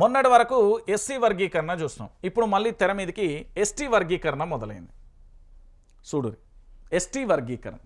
మొన్నటి వరకు ఎస్సీ వర్గీకరణ చూసినాం ఇప్పుడు మళ్ళీ తెర మీదకి ఎస్టీ వర్గీకరణ మొదలైంది. చూడు ఎస్టీ వర్గీకరణ.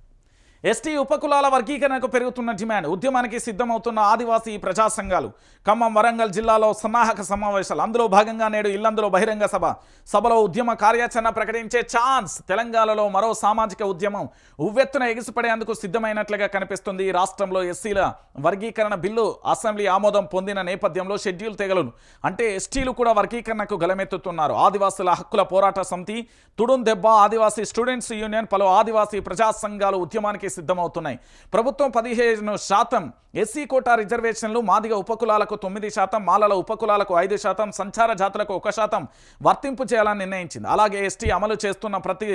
ఎస్టీ ఉపకులాల వర్గీకరణకు పెరుగుతున్న డిమాండ్ ఉద్యమానికి సిద్ధమవుతున్న ఆదివాసీ ప్రజా సంఘాలు. ఖమ్మం వరంగల్ జిల్లాలో సన్నాహక సమావేశాలు. అందులో భాగంగా నేడు ఇల్లందులో బహిరంగ సభ. సభలో ఉద్యమ కార్యాచరణ ప్రకటించే ఛాన్స్. తెలంగాణలో మరో సామాజిక ఉద్యమం ఉవ్వెత్తున ఎగిసిపడేందుకు సిద్ధమైనట్లుగా కనిపిస్తుంది రాష్ట్రంలో ఎస్సీల వర్గీకరణ బిల్లు. అసెంబ్లీ ఆమోదం పొందిన నేపథ్యంలో షెడ్యూల్ తెగలను. అంటే ఎస్టీలు కూడా వర్గీకరణకు గలమెత్తుతున్నారు ఆదివాసుల హక్కుల పోరాట సమితి తుడుం దెబ్బ ఆదివాసీ స్టూడెంట్స్ యూనియన్ పలు ఆదివాసీ ప్రజా సంఘాలు ఉద్యమానికి సిద్ధమవుతున్నాయి. ప్రభుత్వం పదిహేను శాతం ఎస్సీ కోటా రిజర్వేషన్లు మాదిగ ఉపకులాలకు తొమ్మిది శాతం మాలల ఉపకులాలకు ఐదు శాతం సంచార జాతులకు ఒక శాతం వర్తింపు చేయాలని నిర్ణయించింది. అలాగే ఎస్టీ అమలు చేస్తున్న ప్రతి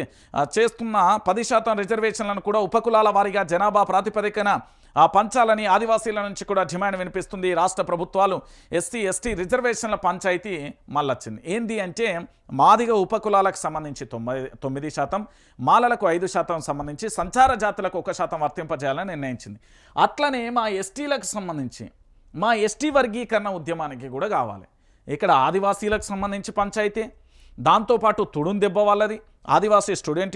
చేస్తున్న పది శాతం రిజర్వేషన్లను కూడా ఉపకులాల వారీగా జనాభా ప్రాతిపదికన పంచాలని ఆదివాసీల నుంచి కూడా డిమాండ్ వినిపిస్తుంది. రాష్ట్ర ప్రభుత్వాలు ఎస్సీ ఎస్టీ రిజర్వేషన్ల పంచాయతీ మళ్ళొచ్చింది. ఏంది అంటే మాదిగ ఉపకులాలకు సంబంధించి తొమ్మిది తొమ్మిది శాతం మాలలకు ఐదు శాతం సంబంధించి సంచార జాతులకు ఒక శాతం వర్తింపజేయాలని నిర్ణయించింది. అట్లనే మా ఎస్టీలకు సంబంధించి మా ఎస్టీ వర్గీకరణ ఉద్యమానికి కూడా కావాలి. ఇక్కడ ఆదివాసీలకు సంబంధించి పంచాయతీ దాంతోపాటు తుడుం దెబ్బ వాళ్ళది ఆదివాసీ స్టూడెంట్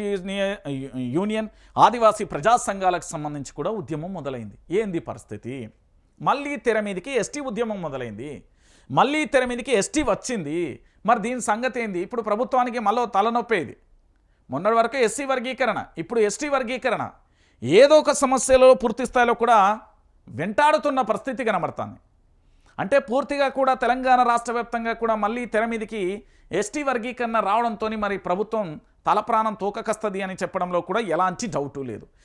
యూనియన్ ఆదివాసీ ప్రజా సంఘాలకు సంబంధించి కూడా ఉద్యమం మొదలైంది. ఏంది పరిస్థితి? మళ్ళీ తెర మీదకి ఎస్టీ ఉద్యమం మొదలైంది. మళ్ళీ తెర మీదకి ఎస్టీ వచ్చింది. మరి దీని సంగతి ఏంది? ఇప్పుడు ప్రభుత్వానికి మళ్ళీ తలనొప్పేది. మొన్నటి వరకు ఎస్సీ వర్గీకరణ ఇప్పుడు ఎస్టీ వర్గీకరణ. ఏదో ఒక సమస్యలో పూర్తి స్థాయిలో కూడా వెంటాడుతున్న పరిస్థితి కనబడుతుంది. అంటే పూర్తిగా కూడా తెలంగాణ రాష్ట్ర వ్యాప్తంగా కూడా మళ్ళీ తెర మీదకి ఎస్టీ వర్గీకరణ రావడంతో మరి ప్రభుత్వం తల ప్రాణం తోకకస్తది అని చెప్పడంలో కూడా ఎలాంటి డౌటు లేదు.